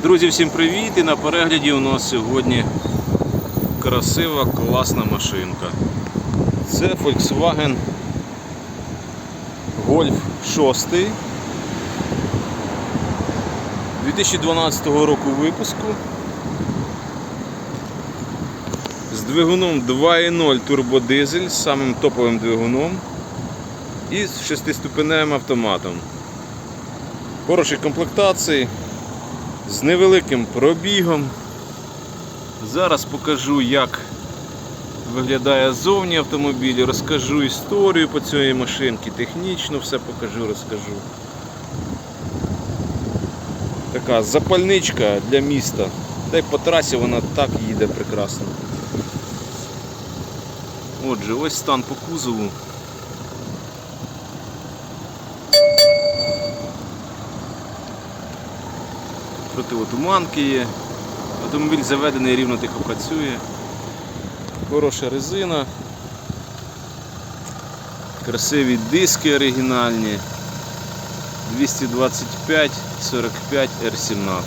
Друзі, всім привіт! І на перегляді у нас сьогодні красива, класна машинка. Це Volkswagen Golf 6 2012 року випуску. З двигуном 2.0 турбодизель, з самим топовим двигуном і з шестиступеневим автоматом. Хорошій комплектації з невеликим пробігом. Зараз покажу, як виглядає зовні автомобіль, розкажу історію по цій машинці, технічно все покажу, розкажу. Така запальничка для міста. Та й по трасі вона так їде прекрасно. Отже, ось стан по кузову. Противотуманки є. Автомобіль заведений рівно тихо працює. Хороша резина. Красиві диски оригінальні. 225 45 R17.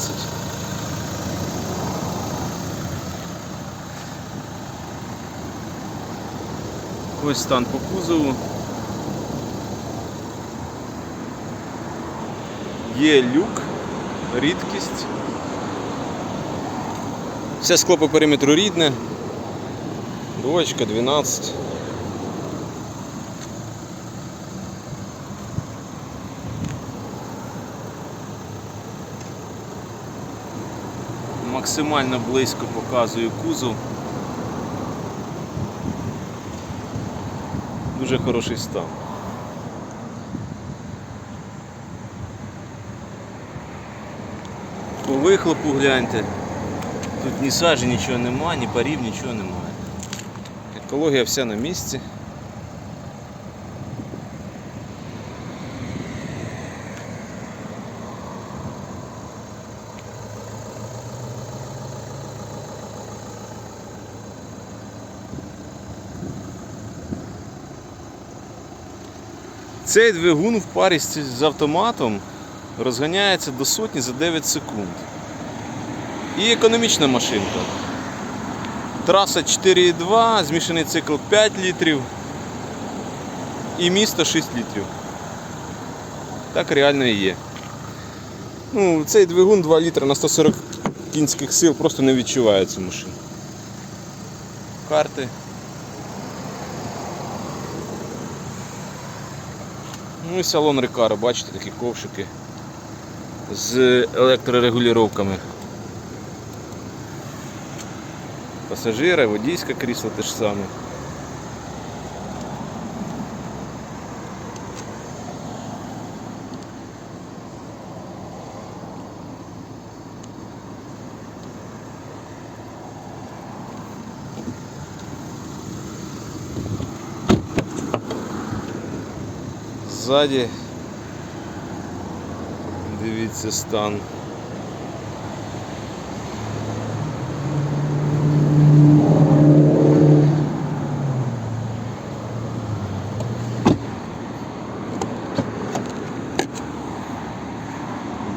Ось стан по кузову. Є люк рідкість. Все скло по периметру рідне. Двоєчка 12. Максимально близько показую кузов. Дуже хороший стан. По вихлопу гляньте. Тут ні сажі, нічого нема, ні парів, нічого немає. Екологія вся на місці. Цей двигун в парі з автоматом розганяється до сотні за 9 секунд. І економічна машинка. Траса 4,2, змішаний цикл 5 літрів і місто 6 літрів. Так реально і є. Ну, Цей двигун 2 літра на 140 кінських сил просто не відчуває цю машину. Карти. Ну і салон Рекаро, бачите, такі ковшики з електрорегулюваннями. Пасажира, водійське крісло те ж саме. Ззаді дивіться стан.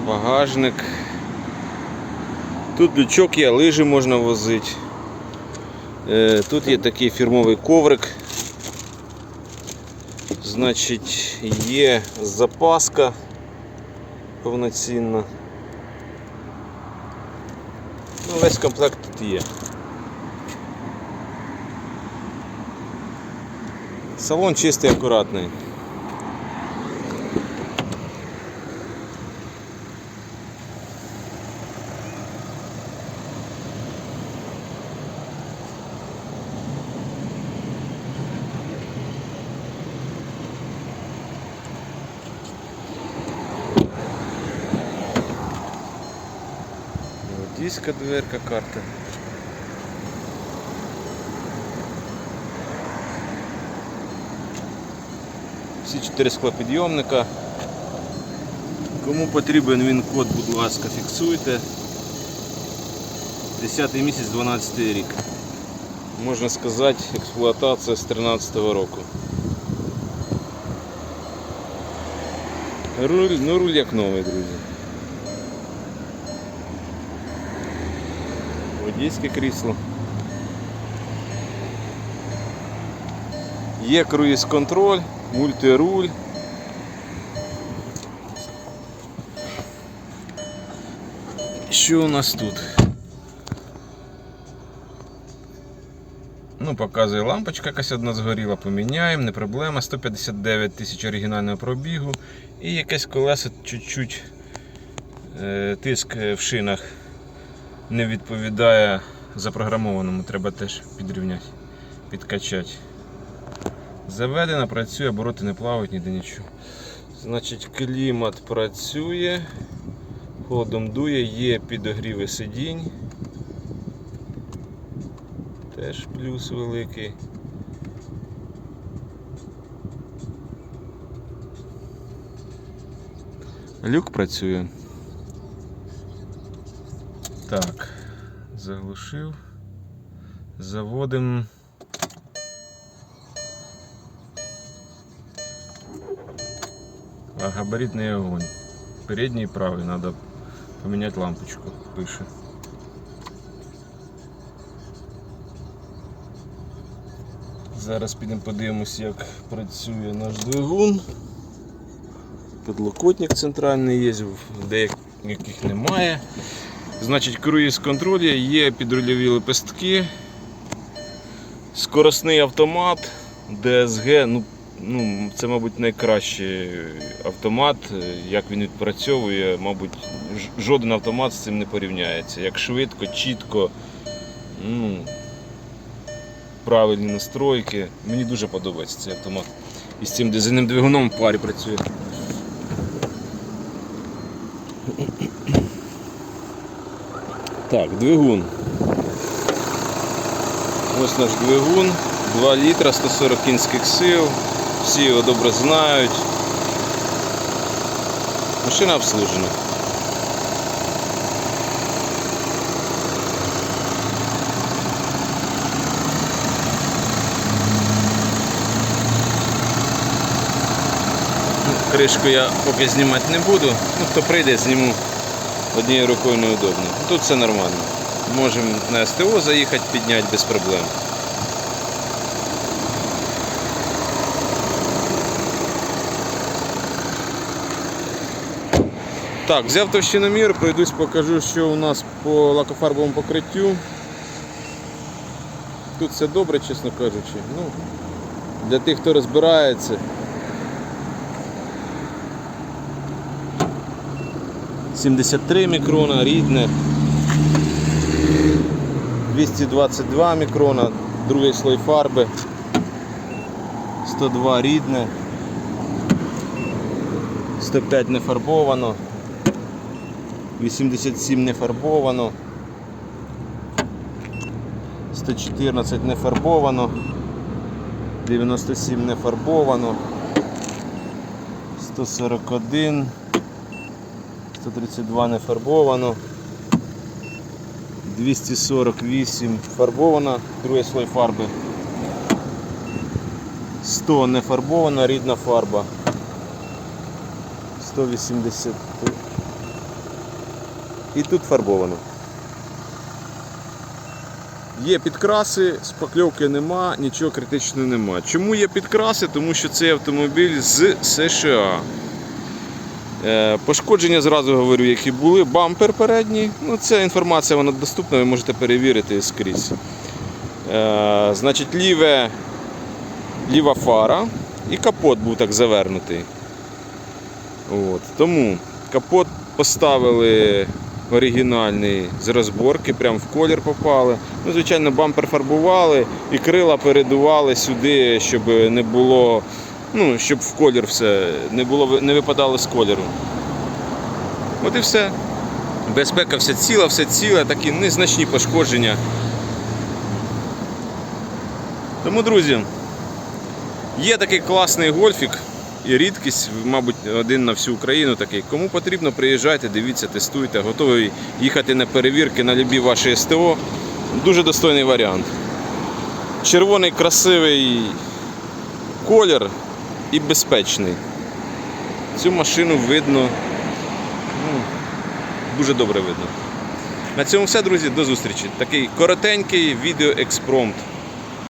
Багажник. Тут лючок є, лижі можна возити. Е, Тут є такий фірмовий коврик. Значить, є запаска повноцінна. Ну, весь комплект тут є. Салон чистий, акуратний. Водійська дверка, карта. Всі чотири склопідйомника. Кому потрібен він код, будь ласка, фіксуйте. 10 місяць, 12 рік. Можна сказати, експлуатація з 13 року. Руль, ну руль як новий, друзі. Водійське крісло. Є круїз контроль, мультируль. Що у нас тут? Ну, показує лампочка якась одна згоріла, поміняємо, не проблема. 159 тисяч оригінального пробігу. І якесь колесо чуть-чуть е, тиск в шинах не відповідає запрограмованому, треба теж підрівняти, підкачати. Заведено, працює, обороти не плавають, ніде нічого. Значить, клімат працює, ходом дує, є підогріви сидінь. Теж плюс великий. Люк працює. Так, заглушив. Заводим. А габаритний огонь. Передній і правий, треба поміняти лампочку, пише. Зараз підемо подивимось, як працює наш двигун. Підлокотник центральний є, в деяких немає. Значить, круїз контроль є, підрульові лепестки, скоросний автомат, DSG, ну, ну, це, мабуть, найкращий автомат. Як він відпрацьовує, мабуть, жоден автомат з цим не порівняється. Як швидко, чітко, ну, правильні настройки. Мені дуже подобається цей автомат. І з цим дизельним двигуном в парі працює. Так, двигун. Ось наш двигун, 2 літра, 140 кінських сил. Всі його добре знають. Машина обслужена. Кришку я поки знімати не буду. Ну, хто прийде, зніму однією рукою неудобно. Тут все нормально. Можемо на СТО заїхати, підняти без проблем. Так, взяв товщиномір, пройдусь, покажу, що у нас по лакофарбовому покриттю. Тут все добре, чесно кажучи. Ну, для тих, хто розбирається. 73 мікрона, рідне. 222 мікрона, другий слой фарби. 102 рідне. 105 не фарбовано. 87 не фарбовано. 114 не фарбовано. 97 не фарбовано. 141. 132 не фарбовано. 248 фарбовано, другий слой фарби. 100 не фарбована, рідна фарба. 180. І тут фарбовано. Є підкраси, шпакльовки нема, нічого критичного нема. Чому є підкраси? Тому що цей автомобіль з США. Е, Пошкодження зразу говорю, які були. Бампер передній. Ну, ця інформація вона доступна, ви можете перевірити скрізь. Е, Значить, ліве, ліва фара і капот був так завернутий. От. Тому капот поставили оригінальний з розборки, прямо в колір попали. Ну, звичайно, бампер фарбували і крила передували сюди, щоб не було, ну, щоб в колір все не було, не випадало з кольору. От і все. Безпека вся ціла, все ціле, такі незначні пошкодження. Тому, друзі, є такий класний гольфік і рідкість, мабуть, один на всю Україну такий. Кому потрібно, приїжджайте, дивіться, тестуйте, готовий їхати на перевірки на любі ваші СТО. Дуже достойний варіант. Червоний красивий колір і безпечний. Цю машину видно, ну, дуже добре видно. На цьому все, друзі, до зустрічі. Такий коротенький відеоекспромт